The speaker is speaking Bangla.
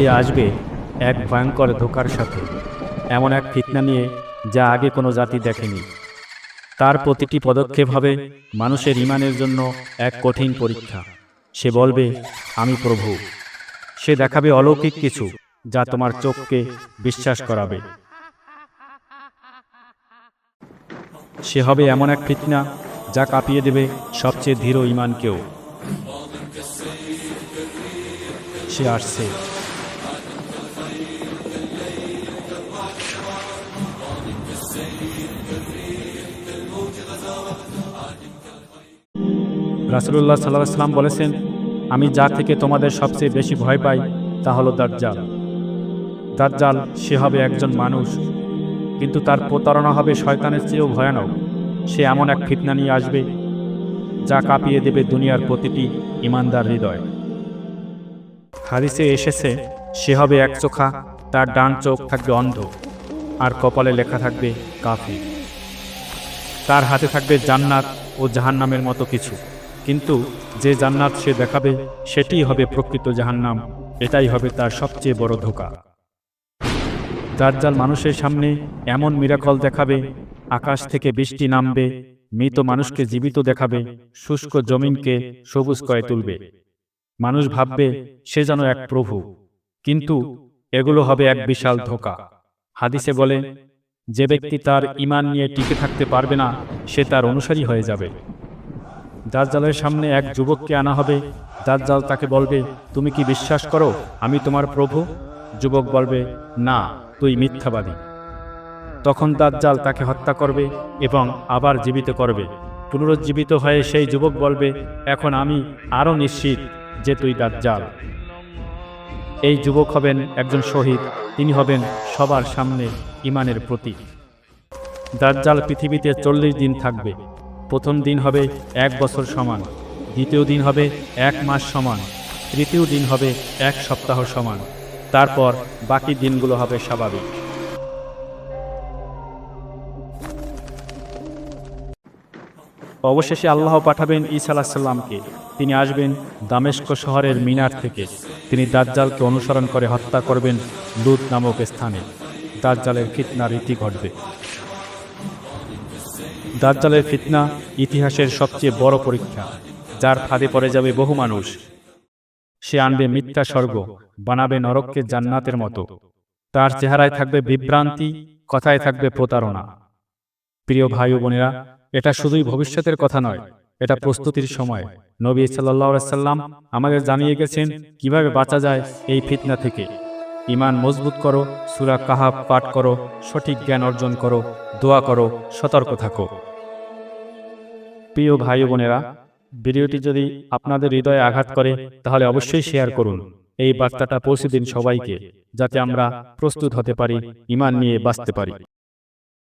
সে আসবে এক ভয়ঙ্কর ধোকার সাথে, এমন এক ফিতনা নিয়ে যা আগে কোনো জাতি দেখেনি। তার প্রতিটি পদক্ষেপ হবে মানুষের ইমানের জন্য এক কঠিন পরীক্ষা। সে বলবে, আমি প্রভু। সে দেখাবে অলৌকিক কিছু যা তোমার চোখকে বিশ্বাস করাবে। সে হবে এমন এক ফিতনা যা কাঁপিয়ে দেবে সবচেয়ে ধীর ইমানকেও। সে আসছে। রাসুলুল্লাহ সাল্লাহ বলেছেন, আমি যা থেকে তোমাদের সবচেয়ে বেশি ভয় পাই, তা হলো দাজ্জাল। দাজ্জাল, সে হবে একজন মানুষ। কিন্তু তার প্রতারণা হবে শয়তানের চেয়েও ভয়ানক। সে এমন এক ফিতনা নিয়ে আসবে, যা কাঁপিয়ে দেবে দুনিয়ার প্রতিটি ইমানদার হৃদয়। হাদিসে এসেছে, সে হবে এক চোখা, তার ডান চোখ থাকবে অন্ধ, আর কপালে লেখা থাকবে কাফি তার হাতে থাকবে জান্নাত ও জাহান্নামের মতো কিছু। কিন্তু যে জান্নাত সে দেখাবে সেটিই হবে প্রকৃত জাহান্নাম, এটাই হবে তার সবচেয়ে বড় ধোকা। দাজ্জাল মানুষের সামনে এমন মিরাকল দেখাবে, আকাশ থেকে বৃষ্টি নামবে, মৃত মানুষকে জীবিত দেখাবে, শুষ্ক জমিনকে সবুজ করে তুলবে। মানুষ ভাববে, সে যেন এক প্রভু। কিন্তু এগুলো হবে এক বিশাল ধোকা। হাদিসে বলে, যে ব্যক্তি তার ইমান নিয়ে টিকে থাকতে পারবে না, সে তার অনুসারী হয়ে যাবে। দাজ্জালের সামনে এক যুবককে আনা হবে। দাজ্জাল তাকে বলবে, তুমি কি বিশ্বাস করো, আমি তোমার প্রভু? যুবক বলবে, না, তুই মিথ্যাবাদী। তখন দাজ্জাল তাকে হত্যা করবে এবং আবার জীবিত করবে। পুনরুজ্জীবিত হয়ে সেই যুবক বলবে, এখন আমি আরও নিশ্চিত যে তুই দাজ্জাল। এই যুবক হবেন একজন শহীদ, তিনি হবেন সবার সামনে ইমানের প্রতীক। দাজ্জাল পৃথিবীতে চল্লিশ দিন থাকবে। প্রথম দিন হবে এক বছর সমান, দ্বিতীয় দিন হবে এক মাস সমান, তৃতীয় দিন হবে এক সপ্তাহ সমান। তারপর বাকি দিনগুলো হবে স্বাভাবিক। অবশেষে আল্লাহ পাঠাবেন ঈসা আলাহিসাল্লামকে তিনি আসবেন দামেস্ক শহরের মিনার থেকে। তিনি দাজ্জালকে অনুসরণ করে হত্যা করবেন লুদ নামক স্থানে। দাজ্জালের ফিতনা রীতি ঘটবে। দাজ্জালের ফিতনা ইতিহাসের সবচেয়ে বড় পরীক্ষা, যার ফাঁদে পড়ে যাবে বহু মানুষ। সে আনবে মিথ্যা স্বর্গ, বানাবে নরককে জান্নাতের মতো। তার চেহারায় থাকবে বিভ্রান্তি, কথায় থাকবে প্রতারণা। প্রিয় ভাই বোনেরা, এটা শুধুই ভবিষ্যতের কথা নয়, এটা প্রস্তুতির সময়। নবী সাল্লাহ সাল্লাম আমাদের জানিয়ে গেছেন কীভাবে বাঁচা যায় এই ফিতনা থেকে। ইমান মজবুত করো, সুরা কাহাব পাঠ করো, সঠিক জ্ঞান অর্জন করো, দোয়া করো, সতর্ক থাকো। প্রিয় ভাই বোনেরা, ভিডিওটি যদি আপনাদের হৃদয়ে আঘাত করে, তাহলে অবশ্যই শেয়ার করুন। এই বার্তাটা পৌঁছে দিন সবাইকে, যাতে আমরা প্রস্তুত হতে পারি, ইমান নিয়ে বাঁচতে পারি।